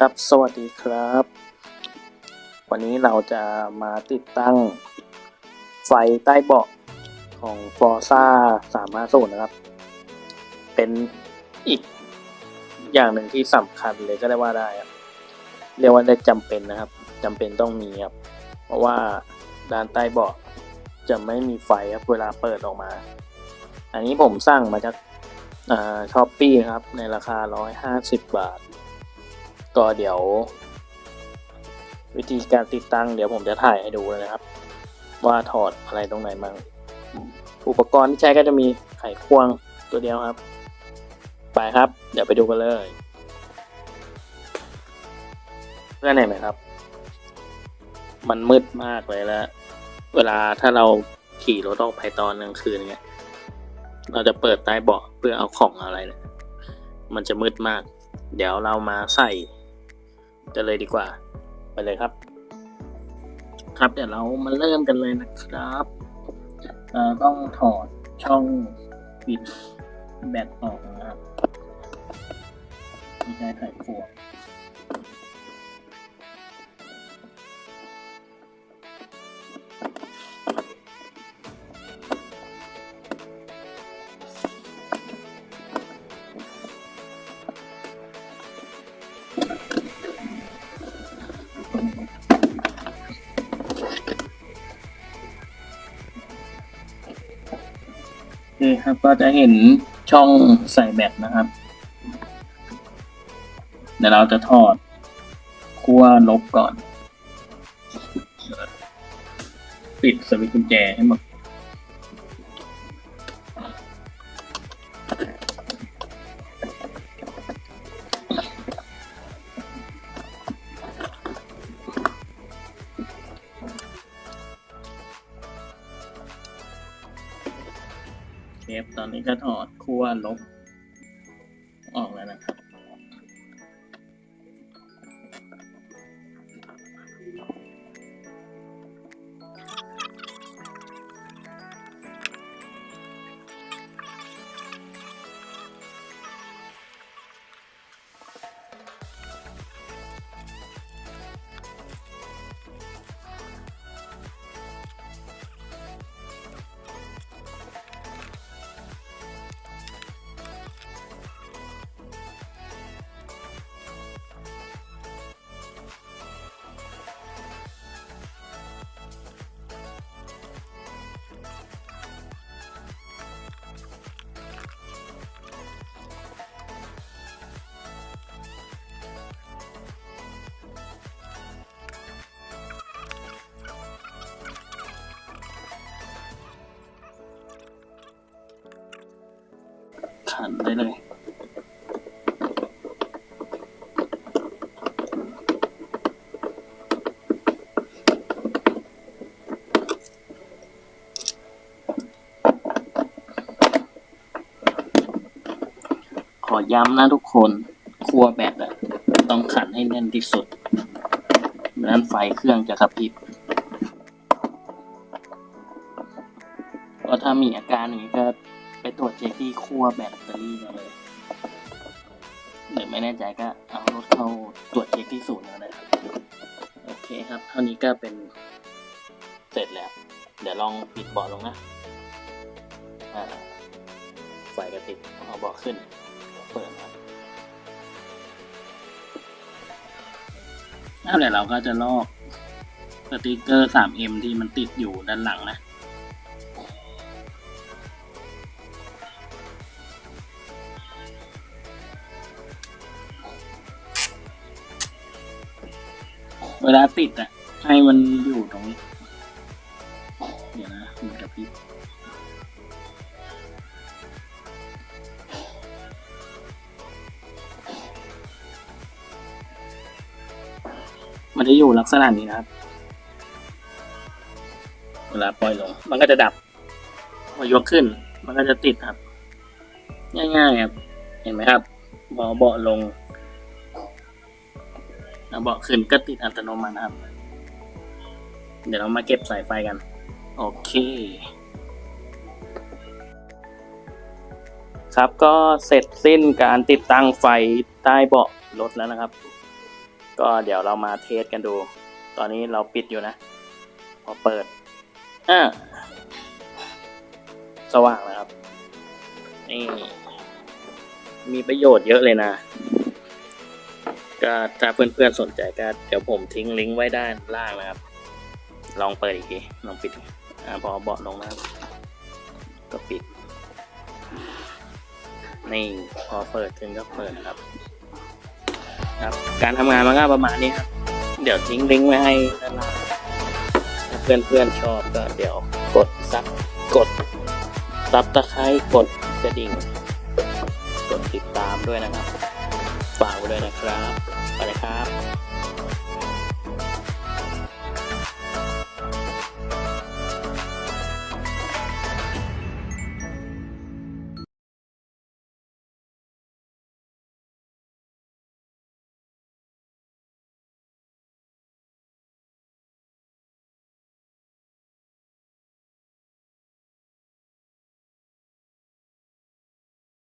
ครับ สวัสดีครับ วันนี้เราจะมาติดตั้งไฟใต้เบาะของ Forza 350 นะครับ เป็นอีกอย่างหนึ่งที่สำคัญเลยก็ได้ว่าได้ครับเรียกว่าได้จำเป็นนะครับจำเป็นต้องมีครับ เพราะว่าด้านใต้เบาะจะไม่มีไฟครับ เวลาเปิดออกมา อันนี้ผมสั่งมาจากช้อปปี้ครับ ในราคา 150 บาท ก็เดี๋ยว วิธีการติดตั้งเดี๋ยวผมจะถ่ายให้ดูเลยนะครับ ว่าถอดอะไรตรงไหนบ้างอุปกรณ์ที่ใช้ก็จะมีไขควงตัวเดียวครับ ไปครับ เดี๋ยวไปดูกันเลย เพื่อนเห็นไหมครับ มันมืดมากเลยแล้ว เวลาถ้าเราขี่รถออกไปตอนกลางคืนเงี้ยเราจะเปิดใต้เบาะเพื่อเอาของอะไรเนี่ยมันจะมืดมาก เดี๋ยวเรามาใส่ กันเลยดีกว่า ไปเลยครับ ครับเดี๋ยวเรามาเริ่มกันเลยนะครับเอ่อต้องถอดช่องปิดแบตออกนะครับไม่ใช่ไขควด คครับก็จะเห็นช่องใส่แบตนะครับเดี๋ยวเราจะถอดขั้วลบก่อน ปิดสวิตช์กุญแจให้หมด เทปตอนนี้ก็ถอดคั่วลบออกแล้วนะครับ ขันได้เลย ขอย้ำนะทุกคน ครัวแบตอะต้องขันให้แน่นที่สุดไม่นั้นไฟเครื่องจะกระพริบก็ถ้ามีอาการอย่างนี้ก็ ไปตรวจเช็คที่ขั้วแบตเตอรี่กันเลยหรือไม่แน่ใจก็เอารถเข้าตรวจเช็คที่ศูนย์ก็ได้ครับโอเคครับ เท่านี้ก็เป็นเสร็จแล้ว เดี๋ยวลองปิดเบาะลงนะอ่าไฟกระติดเอาเบาะขึ้น เปิดครับแล้วเดี๋ยวเราก็จะลอกสติกเกอร์ 3M ที่มันติดอยู่ด้านหลังนะ เวลาติดอะ ให้มันอยู่ตรงนี้ เดี๋ยวนะมันกระพริบมันจะอยู่ลักษณะนี้นะครับ เวลาปล่อยลง มันก็จะดับพอยกขึ้น มันก็จะติดครับ ง่ายๆครับ เห็นไหมครับพอเบาะลง แล้วเบาะขึ้นก็ติดอัตโนมัตินะครับ เดี๋ยวเรามาเก็บสายไฟกัน โอเค ครับก็เสร็จสิ้นการติดตั้งไฟใต้เบาะรถแล้วนะครับ ก็เดี๋ยวเรามาเทสกันดู ตอนนี้เราปิดอยู่นะ พอเปิดอ่าสว่างแล้วครับนี่มีประโยชน์เยอะเลยนะ ก็ถ้าเพื่อนๆสนใจก็เดี๋ยวผมทิ้งลิงก์ไว้ด้านล่างนะครับ ลองเปิดอีกทีลองปิดอ่าพอเบาะลงนะครับ ก็ปิด นี่พอเปิดขึ้นก็เปิดครับ ครับ การทำงานมันก็ประมาณนี้ครับ เดี๋ยวทิ้งลิงก์ไว้ให้ด้านล่างถ้าเพื่อนๆชอบก็เดี๋ยวกดซับกดซับตะไคร้กดกระดิ่ง กดติดตามด้วยนะครับ ฝากไว้ด้วยนะครับ ไปเลยครับ